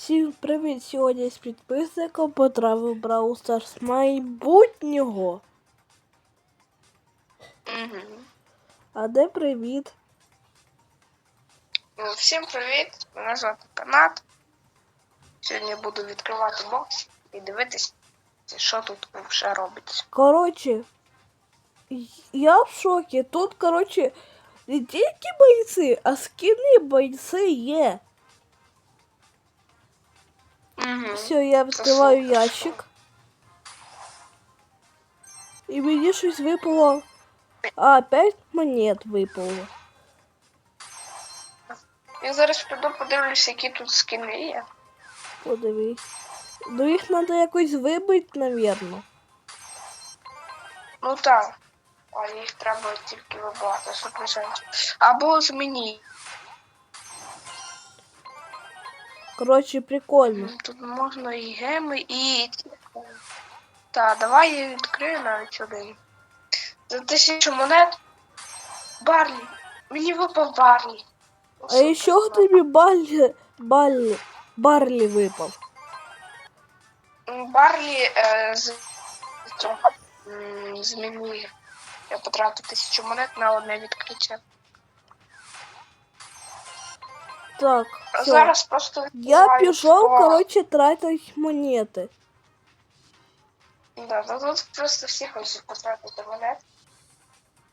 Всім привіт! Сьогодні з підписником потрапив Brawl Stars майбутнього. Угу. А де привіт? Ну, Всім привіт! Мене звати Канат. Сьогодні буду відкривати бокс і дивитись, що тут вже робиться. Коротше, я в шокі. Тут, коротше, не тільки бойці, а скини бойці є. Угу. Все, я відкриваю ящик. І мені щось випало. А, 5 монет випало. Я зараз піду подивлюся, які тут скини є. Подивись. Ну їх треба якось вибити, навірно. Ну так. А їх треба тільки вибивати, 100%. Або змініть. Коротше, прикольно. Тут можна і геми, і. Так, давай я відкрию навіть один. За тисячу монет. Барлі. Мені випав Барлі. А ще тобі Барлі, Барлі, Барлі випав. Барлі е, з змінює. Я потратив тисячу монет на одне відкриття. Так, все. зараз просто Я відкриваю пішов, сто. коротше, тратить монети. Да, ну тут просто всі хочуть потратити монет.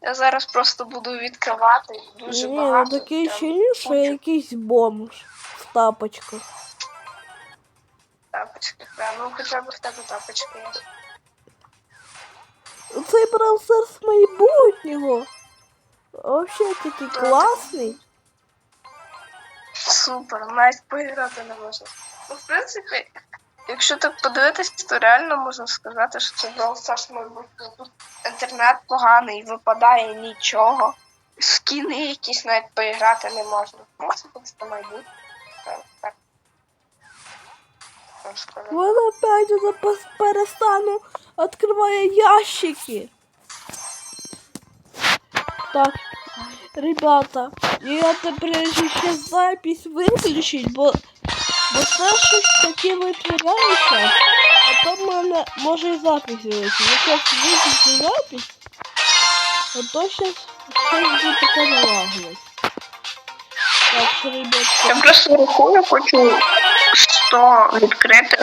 Я зараз просто буду відкривати дуже Ні, багато. ну таке прям ощущення, що я кучу якийсь бомж в тапочках. тапочки. Да, ну хоча б в тебе тапочки є. Цей браузер з майбутнього. Вообще такий класний. Супер, навіть поіграти не можна. Ну, в принципі, якщо так подивитись, то реально можна сказати, що це Brawl Stars майбутнє. Тут інтернет поганий, випадає нічого. Скіни якісь навіть поіграти не можна. Просто це майбутнє. Так. Вона опять перестану відкриває ящики. Так, ребята, я тепер ще запись виключить, бо, бо це щось таке витворяється, а то в мене може і запись вилетіти. Я зараз виключу запись, а то зараз щось буде таке налагодить. Так що, ребята, Я просто рахую, хочу 100 відкрити.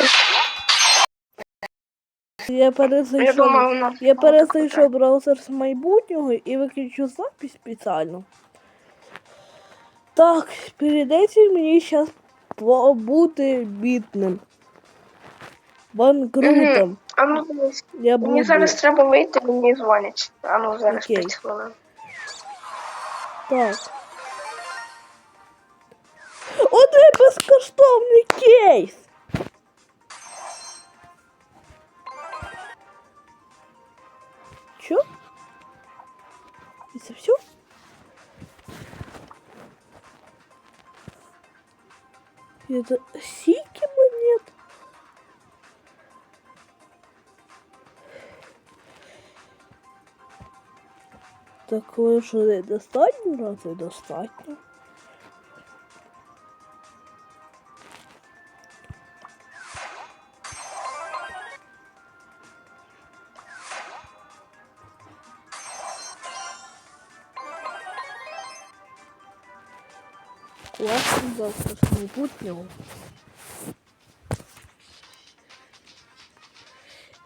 я Я перезайшов. Я перезайшов браузер з майбутнього і виключу запись спеціально. Так, передайте мені зараз бути бідним. Банкрутом. Мгм. А ну дивись. Я буду. Мені зараз треба вийти, мені дзвонять. А ну зараз Окей. 5 хвилин. Так. Оце безкоштовний кейс! Чо? І це все? Это сики монет? Так ви що не достатньо? Разве достатньо? Класний завтра з майбутнього.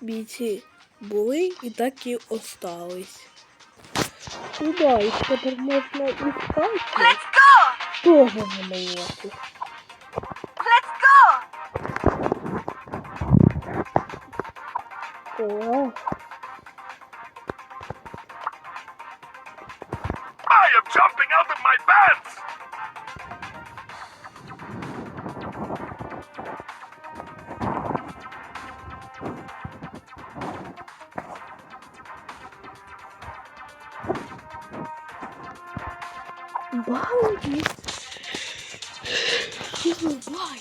Бійці були і так і остались. Ну да, їх тепер можна і стати. Тоже на монету. Клас. I am jumping out of my pants! Why would you? This is why.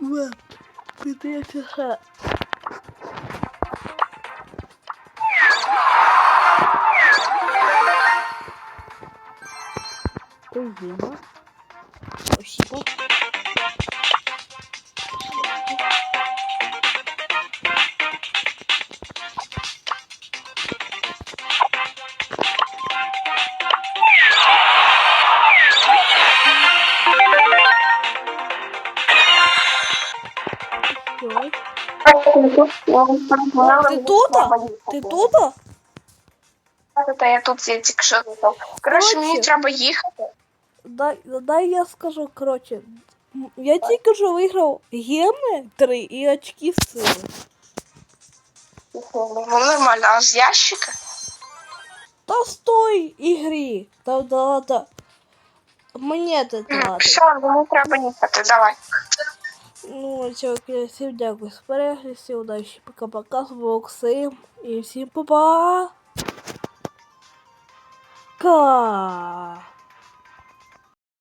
Well, did they actually hurt? Oh, yeah. Ти тут? Ти тут? Та я тут я тільки що зайшов. Коротше, мені треба їхати. Дай, дай я скажу, коротше. Я тільки що виграв геми 3 і очки сили. Ну, нормально, а з ящика? Та з той ігрі. Та да, да. Монети тратить. Все, мені треба їхати, давай. Ну, чуваки, всім дякую за всім удачі, пока-пока, з Боксим, і всім па-па! Ка!